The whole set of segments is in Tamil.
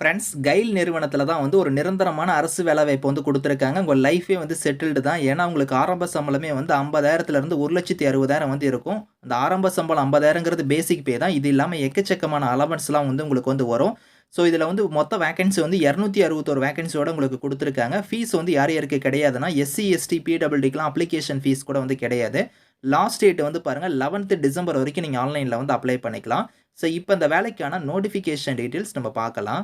ஃப்ரெண்ட்ஸ் கைல் நிறுவனத்தில் தான் வந்து ஒரு நிரந்தரமான அரசு வேலைவாய்ப்பு வந்து கொடுத்துருக்காங்க. உங்கள் லைஃபே வந்து செட்டில்டு தான். ஏன்னா உங்களுக்கு ஆரம்ப சம்பளமே வந்து ஐம்பதாயிரத்துலேருந்து ஒரு லட்சத்தி அறுபதாயிரம் வந்து இருக்கும். அந்த ஆரம்ப சம்பளம் ஐம்பதாயிரங்கிறது பேசிக் பே தான். இது இல்லாமல் எக்கச்சக்கமான அலவன்ஸ்லாம் வந்து உங்களுக்கு வந்து வரும். ஸோ இதில் வந்து மொத்த வேகன்சி வந்து இரநூத்தி அறுபத்தோரு வேகன்சியோட உங்களுக்கு கொடுத்துருக்காங்க. ஃபீஸ் வந்து யார் யாருக்கு கிடையாதுன்னா எஸ்சி எஸ்டி பிடபிள்டிக்கெலாம் அப்ளிகேஷன் ஃபீஸ் கூட வந்து கிடையாது. லாஸ்ட் டேட் வந்து பாருங்கள் லெவன்த்து டிசம்பர் வரைக்கும் நீங்கள் ஆன்லைனில் வந்து அப்ளை பண்ணிக்கலாம். ஸோ இப்போ இந்த வேலைக்கான நோட்டிஃபிகேஷன் டீட்டெயில்ஸ் நம்ம பார்க்கலாம்.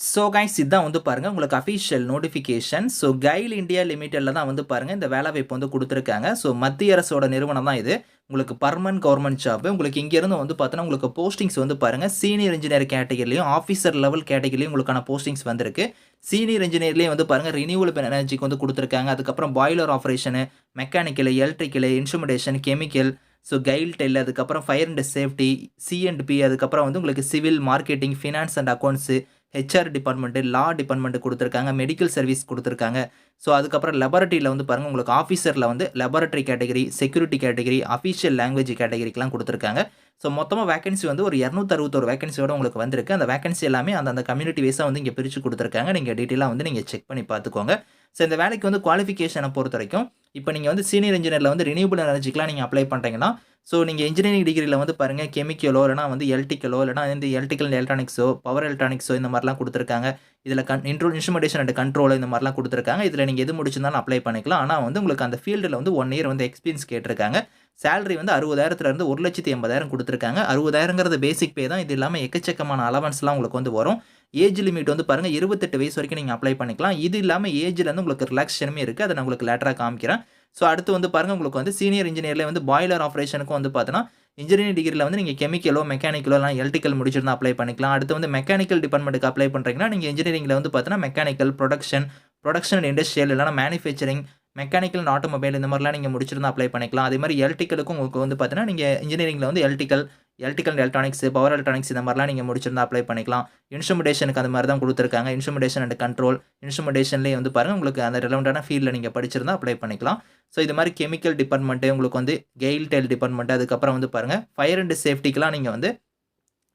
ஸோ கைஸ் இதுதான் வந்து பாருங்கள் உங்களுக்கு official notification so GAIL India லிமிட்டடில் தான் வந்து பாருங்கள் இந்த வேலை வாய்ப்பு வந்து கொடுத்துருக்காங்க. ஸோ மத்திய அரசோட நிறுவனம் தான் இது. உங்களுக்கு பர்மனன்ட் கவர்மெண்ட் ஜாப் உங்களுக்கு இங்கேருந்து வந்து பார்த்தோன்னா உங்களுக்கு போஸ்டிங்ஸ் வந்து பாருங்கள் சீனியர் இன்ஜினியர் கேட்டகரிலையும் ஆஃபீஸர் லெவல் கேட்டகரிலையும் உங்களுக்கான போஸ்டிங்ஸ் வந்திருக்கு. சீனியர் இன்ஜினியர்லேயும் வந்து பாருங்கள் ரினியூவல் எனர்ஜிக்கு வந்து கொடுத்துருக்காங்க. அதுக்கப்புறம் boiler operation mechanical electrical instrumentation chemical so GAILTEL அதுக்கப்புறம் fire and safety C and P அதுக்கப்புறம் வந்து உங்களுக்கு civil marketing finance and accounts HR department law department கொடுத்துருக்காங்க மெடிக்கல் சர்வீஸ் கொடுத்துருக்காங்க. ஸோ அதுக்கப்புறம் லெபரட்டரியில் வந்து பாருங்கள் உங்களுக்கு ஆஃபீஸரில் வந்து laboratory category security category official language கேட்டகரிக்கெலாம் கொடுத்துருக்காங்க. ஸோ மொத்தமாக வேகன்சி வந்து ஒரு இரநூத்தறுபத்தோரு வேகன்சியோட உங்களுக்கு வந்திருக்கு. அந்த வேகன்சி எல்லாமே அந்த அந்த கம்யூனிட்டி வைஸாக வந்து இங்கே பிரித்து கொடுத்துருக்காங்க. நீங்கள் டீட்டெயிலாக வந்து நீங்கள் செக் பண்ணி பார்த்துக்கோங்க. ஸோ இந்த வேலைக்கு வந்து குவாலிஃபிகேஷனை பொறுத்த வரைக்கும் இப்போ நீங்கள் வந்து சீனியர் இன்ஜினியரில் வந்து ரினியூபிள் எனர்ஜிக்கெலாம் நீங்கள் அப்ளை பண்ணுறீங்கன்னா ஸோ நீங்கள் இன்ஜினியரிங் டிகிரியில் வந்து பாருங்கள் கெமிக்கலோ இல்லைனா வந்து எலக்ட்ரிக்கலோ இல்லைனா வந்து எலக்ட்ரிக்கல் எலக்ட்ரானிக்ஸோ பவர் எலக்ட்ரானிக்ஸோ இந்த மாதிரிலாம் கொடுத்துருக்காங்க. இதில் கன் இன்ட்ரோ இன்ஸ்ட்ருமெண்டேஷன் அண்ட் கண்ட்ரோல் இந்த மாதிரிலாம் கொடுத்துருக்காங்க. இதில் நீங்கள் எது முடிச்சிருந்தாலும் அப்ளை பண்ணிக்கலாம். ஆனால் வந்து உங்களுக்கு அந்த ஃபீல்டில் வந்து ஒன் இயர் வந்து எக்ஸ்பீரியன்ஸ் கேட்டிருக்காங்க. சேலரி வந்து அறுபதாயிரத்துலேருந்து ஒரு லட்சத்தி எண்பதாயிரம் கொடுத்துருக்காங்க. அறுபதாயிரங்கிறது பேசிக் பே தான். இது இல்லாமல் எக்கச்சக்கமான அலவன்ஸ்லாம் உங்களுக்கு வந்து வரும். ஏஜ் லிமிட் வந்து பாருங்கள் இருபத்தெட்டு வயசு வரைக்கும் நீங்கள் அப்ளை பண்ணிக்கலாம். இது இல்லாமல் ஏஜில் வந்து உங்களுக்கு ரிலாக்ஸேஷனுமே இருக்குது அதை நான் உங்களுக்கு லேட்டராக காமிக்கிறேன். ஸோ அடுத்து வந்து பாருங்கள் உங்களுக்கு வந்து சீனியர் இன்ஜினியர்லேயே வந்து பாய்லர் ஆப்ரேஷனுக்கும் வந்து பார்த்தோன்னா இன்ஜினியரிங் டிகிரியில் வந்து நீங்கள் கெமிக்கலோ மெக்கானிக்கலோ இல்லை எலக்ட்ரிக்கல் முடிச்சிருந்தா அப்ளை பண்ணிக்கலாம். அடுத்து வந்து மெக்கானிக்கல் டிபார்ட்மெண்ட்டுக்கு அப்ளை பண்ணுறீங்கன்னா நீங்கள் இன்ஜினியரிங்கில் வந்து பார்த்தீங்கன்னா mechanical production production and industrial இல்லைனா மேனுஃபேக்சரிங் மெக்கானிக்கல் அண்ட் ஆட்டோமொபைல் இந்த மாதிரிலாம் நீங்கள் முடிச்சிருந்தா அப்ளை பண்ணிக்கலாம். அதே மாதிரி எலக்ட்ரிக்கலுக்கும் உங்களுக்கு வந்து பார்த்தீங்கன்னா நீங்கள் இன்ஜினியரிங்கில் வந்து electrical electrical electronics power electronics இந்த மாதிரிலாம் நீங்கள் முடிச்சிருந்தா அப்ளை பண்ணிக்கலாம். இன்ஸ்ட்ருமெண்டேஷனுக்கு அந்த மாதிரி தான் கொடுத்துருக்காங்க. இன்ஸ்ட்ருமெண்டேஷன் அண்ட் கண்ட்ரோல் இன்ஸ்ட்ருமெண்டேஷன்லேயே வந்து பாருங்கள் உங்களுக்கு அந்த ரிலவெண்ட்டான ஃபீல்டில் நீங்கள் படிச்சிருந்தா அப்ளை பண்ணிக்கலாம். ஸோ இது மாதிரி கெமிக்கல் டிபார்ட்மெண்ட்டு உங்களுக்கு வந்து கெயில் டெல் டிபார்ட்மெண்ட் அதுக்கப்புறம் வந்து பாருங்கள் ஃபயர் அண்ட் சேஃப்டிக்கெலாம் நீங்கள் வந்து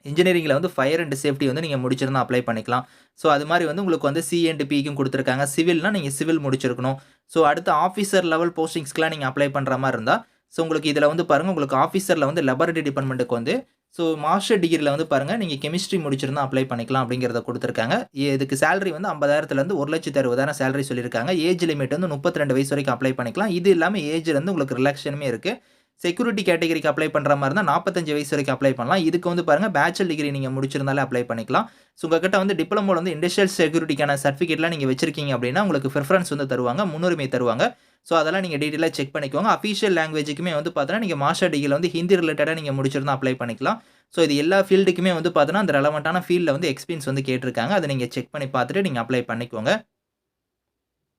இன்ஜினியரிங்கில் வந்து ஃபயர் அண்ட் சேஃப்டி வந்து நீங்கள் முடிச்சிருந்தா அப்ளை பண்ணிக்கலாம். ஸோ அது மாதிரி வந்து உங்களுக்கு வந்து சிஎன்டிபிக்கும் கொடுத்துருக்காங்க. சிவில்னா நீங்கள் சிவில் முடிச்சிருக்கணும். ஸோ அடுத்து ஆஃபீஸர் லெவல் போஸ்டிங்ஸ்க்கெலாம் நீங்கள் அப்ளை பண்ணுற மாதிரி இருந்தால் ஸோ உங்களுக்கு இதில் வந்து பாருங்கள் உங்களுக்கு ஆஃபீஸரில் வந்து லெபரட்டரி டிபார்ட்மெண்ட்டுக்கு வந்து ஸோ மாஸ்டர் டிகிரியில் வந்து பாருங்கள் நீங்கள் கெமிஸ்ட்ரி முடிச்சிருந்தா அப்ளை பண்ணிக்கலாம் அப்படிங்கிறத கொடுத்துருக்காங்க. இதுக்கு சேலரி வந்து ஐம்பதாயிரத்துலேருந்து ஒரு லட்சத்து அறுபதாயிரம் சேலரி சொல்லியிருக்காங்க. ஏஜ் லிமிட் வந்து முப்பத்தி ரெண்டு வயசு வரைக்கும் அப்ளை பண்ணிக்கலாம். இது இல்லாமல் ஏஜ்லேருந்து உங்களுக்கு ரிலாக்ஷனுமே இருக்குது செக்யூரிட்டி கேட்டகரிக்கு அப்ளை பண்ணுற மாதிரி இருந்தால் நாற்பத்தஞ்சு வயசு வரைக்கும் அப்ளை பண்ணலாம். இதுக்கு வந்து பாருங்கள் பேச்சுலர் டிகிரி நீங்கள் முடிச்சிருந்தாலே அப்ளை பண்ணிக்கலாம். ஸோ உங்ககிட்ட வந்து டிப்ளமோவில் வந்து இண்டஸ்ட்ரியல் செக்யூரிட்டிக்கான சர்டிஃபிகேட்லாம் நீங்கள் வச்சிருக்கீங்க அப்படின்னா உங்களுக்கு ப்ரிஃபரன்ஸ் வந்து தருவாங்க முன்னுரிமை தருவாங்க. ஸோ அதெல்லாம் நீங்கள் டீட்டெயிலாக செக் பண்ணிக்கோங்க. அஃபிஷியல் லாங்குவேஜுக்குமே வந்து பார்த்தோன்னா நீங்கள் மாஸ்டர் டிகிரியில் வந்து ஹிந்தி ரிலேட்டடாக நீங்கள் முடிச்சிருந்தா அப்ளை பண்ணிக்கலாம். ஸோ இது எல்லா ஃபீல்டுக்குமே வந்து பார்த்தோன்னா அந்த ரெலவெண்ட்டான ஃபீல்டில் வந்து எக்ஸ்பீரியன்ஸ் வந்து கேட்டிருக்காங்க. அதை நீங்கள் செக் பண்ணி பார்த்துட்டு நீங்கள் அப்ளை பண்ணிக்கோங்க.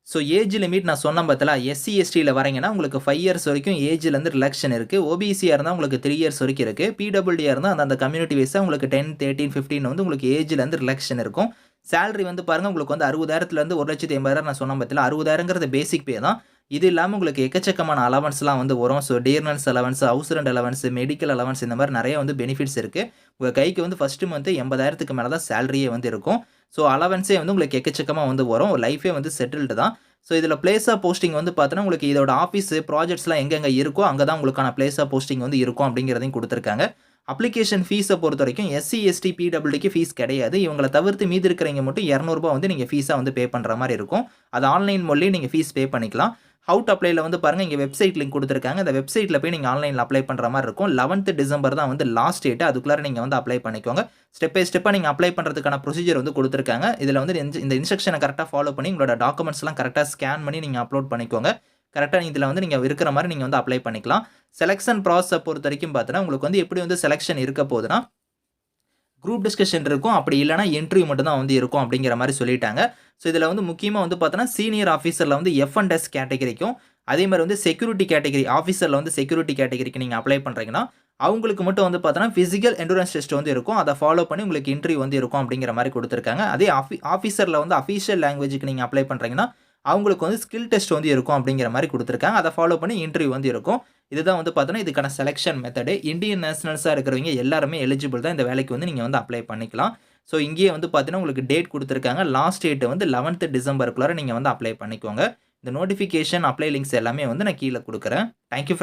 ஸோ ஏஜ் லிமிட் நான் சொன்ன பார்த்தல எஸ்சி எஸ்டியில் வரீங்கன்னா உங்களுக்கு ஃபைவ் இயர்ஸ் வரைக்கும் ஏஜ்லேருந்து ரிலக்ஷன் இருக்குது ஓபிசியாக இருந்தால் உங்களுக்கு த்ரீ இயர்ஸ் வரைக்கும் இருக்குது பிடபிள்யூடியாக இருந்தால் அந்த அந்த கம்யூனிட்டி வைஸாக உங்களுக்கு டென் தேர்ட்டின் ஃபிஃப்டின் வந்து உங்களுக்கு ஏஜ்லேருந்து ரிலக்ஷன் இருக்கும். சேலரி வந்து பாருங்கள் உங்களுக்கு வந்து அறுபதாயிரத்துலேருந்து ஒரு லட்சத்தி எண்பதாயிரம் நான் சொன்ன பார்த்தல அறுபதாயிரங்கிறது பேசிக் பே தான். இது இல்லாமல் உங்களுக்கு எக்கச்சக்கமான அலவன்ஸ்லாம் வந்து வரும். So dearness allowance house rent allowance medical allowance இந்த மாதிரி நிறைய வந்து பெனிஃபிட்ஸ் இருக்குது உங்கள் கைக்கு வந்து ஃபஸ்ட்டு மந்த்து எண்பதாயிரத்துக்கு மேலே தான் சேலரியே வந்து இருக்கும். ஸோ அலவன்ஸே வந்து உங்களுக்கு எக்கச்சக்கமாக வந்து வரும். லைஃபே வந்து செட்டில்டு தான். ஸோ இதில் பிளேஸ் ஆஃப் போஸ்டிங் வந்து பார்த்தோன்னா உங்களுக்கு இதோட ஆஃபீஸு ப்ராஜெக்ட்ஸ்லாம் எங்கெங்கே இருக்கோ அங்கே தான் உங்களுக்கான பிளேஸ் ஆஃப் போஸ்டிங் வந்து இருக்கும் அப்படிங்கிறதையும் கொடுத்துருக்காங்க. அப்ளிகேஷன் ஃபீஸை பொறுத்த வரைக்கும் எஸ்சி எஸ்டி பிடபிள்யூக்கு ஃபீஸ் கிடையாது. இவங்களை தவிர்த்து மீதி இருக்கிறவங்க மட்டும் இரநூறுபா வந்து நீங்கள் ஃபீஸாக வந்து பே பண்ணுற மாதிரி இருக்கும். அது ஆன்லைன் மூலியம் நீங்கள் ஃபீஸ் பே பண்ணிக்கலாம். அவுட் அப்ளைல வந்து பாருங்கள் இங்கே வெப்சைட் லிங்க் கொடுத்துருக்காங்க. அந்த வெப்சைட்டில் போய் நீங்கள் ஆன்லைனில் அப்ளை பண்ணுற மாதிரி இருக்கும். லெவன்த்து டிசம்பர் தான் வந்து லாஸ்ட் டேட்டு அதுக்குள்ளே நீங்கள் வந்து அப்ளை பண்ணிக்கோங்க. ஸ்டெப் பை ஸ்டெப்பாக நீங்கள் அப்ளை பண்ணுறதுக்கான ப்ரொசீஜர் வந்து கொடுத்துருக்காங்க. இதில் வந்து இந்த இன்ஸ்ட்ரக்ஷனை கரெக்டாக ஃபாலோ பண்ணி உங்களோட டாக்குமெண்ட்ஸ்லாம் கரெக்டாக ஸ்கேன் பண்ணி நீங்கள் அப்லோட் பண்ணிக்கோங்க. கரெக்டாக இதில் வந்து நீங்கள் இருக்கிற மாதிரி நீங்கள் வந்து அப்ளை பண்ணிக்கலாம். செலெக்ஷன் ப்ராசஸை பொறுத்த வரைக்கும் பார்த்தீங்கன்னா உங்களுக்கு வந்து எப்படி வந்து செலெக்ஷன் இருக்க போகுதுன்னா குரூப் டிஸ்கஷன் இருக்கும். அப்படி இல்லைனா இன்டர்வியூ மட்டும் தான் வந்து இருக்கும் அப்படிங்கிற மாதிரி சொல்லிட்டாங்க. ஸோ இதில் வந்து முக்கியமாக வந்து பார்த்தோன்னா சீனியர் ஆஃபீஸரில் வந்து எஃப் அண்ட் எஸ் கேட்டகரிக்கும் அதே மாதிரி வந்து செக்யூரிட்டி கேட்டகரி ஆஃபீஸரில் வந்து செக்யூரிட்டி கேட்டகரிக்கு நீங்கள் அப்ளை பண்ணுறீங்கன்னா அவங்களுக்கு மட்டும் வந்து பார்த்தோன்னா ஃபிசிக்கல் எண்டூரன்ஸ் டெஸ்ட் வந்து இருக்கும். அதை ஃபாலோ பண்ணி உங்களுக்கு இன்டர்வியூ வந்து இருக்கும் அப்படிங்கிற மாதிரி கொடுத்துருக்காங்க. அதே ஆஃபி ஆஃபீஸரில் வந்து அஃபீஷியல் லாங்குவேஜுக்கு நீங்கள் அப்ளை பண்ணுறீங்கன்னா அவங்களுக்கு வந்து ஸ்கில் டெஸ்ட் வந்து இருக்கும் அப்படிங்கிற மாதிரி கொடுத்துருக்காங்க. அதை ஃபாலோ பண்ணி இன்டர்வியூ வந்து இருக்கும். இதுதான் வந்து பார்த்தோன்னா இதுக்கான செலெக்ஷன் மெத்தடு இந்தியன் நேஷனல்ஸாக இருக்கிறவங்க எல்லாருமே எலிஜிபிள் தான் இந்த வேலைக்கு வந்து நீங்கள் வந்து அப்ளை பண்ணிக்கலாம். ஸோ இங்கேயே வந்து பார்த்தீங்கன்னா உங்களுக்கு டேட் கொடுத்துருக்காங்க. லாஸ்ட் டேட்டு வந்து 11த் டிசம்பருக்குள்ளார நீங்கள் வந்து அப்ளை பண்ணிக்கோங்க. இந்த நோட்டிஃபிகேஷன், அப்ளை லிங்க்ஸ் எல்லாமே வந்து நான் கீழே கொடுக்குறேன். Thank you